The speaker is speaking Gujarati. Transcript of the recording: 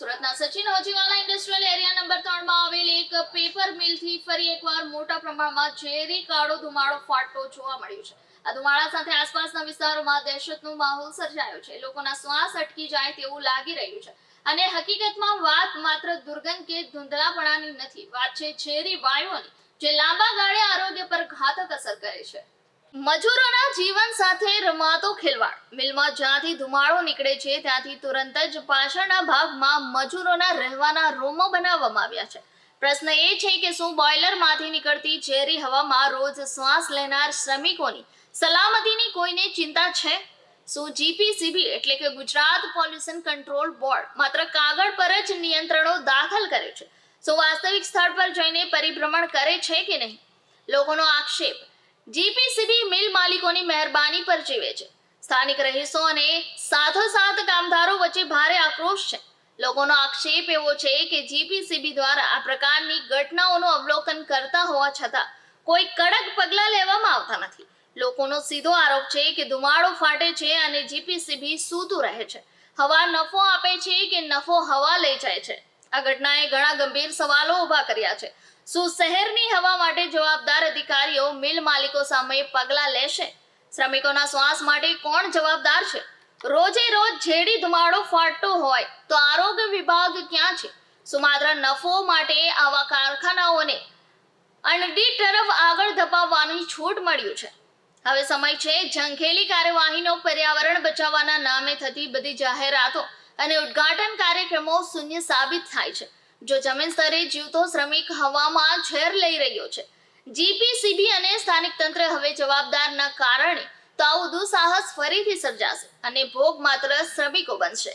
સુરતના Sachin Hojiwala industrial area number ત્રણમાં આવેલ એક પેપર મિલથી ફરી એકવાર મોટા પ્રમાણમાં ઝેરી કાળો ધુમાડો ફાટતો જોવા મળ્યો છે. આ ધુમાડા સાથે આસપાસના વિસ્તારોમાં દહેશતનો માહોલ સર્જાયો છે. લોકોના શ્વાસ અટકી જાય તેવું લાગી રહ્યું છે. અને હકીકતમાં વાત માત્ર દુર્ગંધ કે ધૂંધળાપણાની નથી. વાત છે ઝેરી વાયુઓની, જે લાંબા ગાળે આરોગ્ય પર ઘાતક અસર કરે છે. મજૂરોના જીવન સાથે રમાતો ખેલવાડ. મિલમાં જ્યાંથી ધુમાડો નીકળે છે, ત્યાંથી તુરંત જ પાછળના ભાગમાં મજૂરોના રહેવાના રૂમો બનાવવામાં આવ્યા છે. પ્રશ્ન એ છે કે શું બોઇલરમાંથી નીકળતી ઝેરી હવામાં રોજ શ્વાસ લેનાર શ્રમિકોની સલામતીની કોઈને ચિંતા છે? શું જીપીસીબી એટલે કે ગુજરાત પોલ્યુશન કંટ્રોલ બોર્ડ માત્ર કાગળ પર જ નિયંત્રણો દાખલ કરે છે? શું વાસ્તવિક સ્થળ પર જઈને પરિભ્રમણ કરે છે કે નહીં? લોકોનો આક્ષેપ જીપીસીબી મિલ માલિકોની મહેરબાની પર જીવે છે. સ્થાનિક રહીશો અને સાથોસાથ કામદારો વચ્ચે ભારે આક્રોશ છે. લોકોનો આક્ષેપ એવો છે કે જીપીસીબી દ્વારા આ પ્રકારની ઘટનાઓનું અવલોકન કરતા હોવા છતાં કોઈ કડક પગલાં લેવામાં આવતા નથી. લોકોનો સીધો આરોપ છે કે ધુમાડો ફાટે છે અને જીપીસીબી સૂતું રહે છે. હવા નફો આપે છે કે નફો હવા લઈ જાય છે? આ ઘટનાએ ઘણા ગંભીર સવાલો ઊભા કર્યા છે. શું શહેરની હવા માટે જવાબદાર અધિકારીઓ મિલ માલિકો સામે પગલાં લેશે? શ્રમિકોના શ્વાસ માટે કોણ જવાબદાર છે? રોજે રોજ ઝેરી ધુમાડો ફાટતો હોય તો આરોગ્ય વિભાગ ક્યાં છે? શું નફો માટે આવા કારખાનાઓને અણડી તરફ આગળ ધપાવવાની છૂટ મળ્યું છે. હવે સમય છે ઝંખેલી કાર્યવાહીનો પર્યાવરણ બચાવવાના નામે થતી બધી જાહેરાતો અને ઉદ્ઘાટન કાર્યક્રમો શૂન્ય સાબિત થાય છે. જો જમીન સ્તરે જીવતો શ્રમિક હવામાં ઝેર લઈ રહ્યો છે. જીપીસીબી અને સ્થાનિક તંત્ર હવે જવાબદારના કારણે તો આવું દુસાહસ ફરીથી સર્જાશે અને ભોગ માત્ર શ્રમિકો બનશે.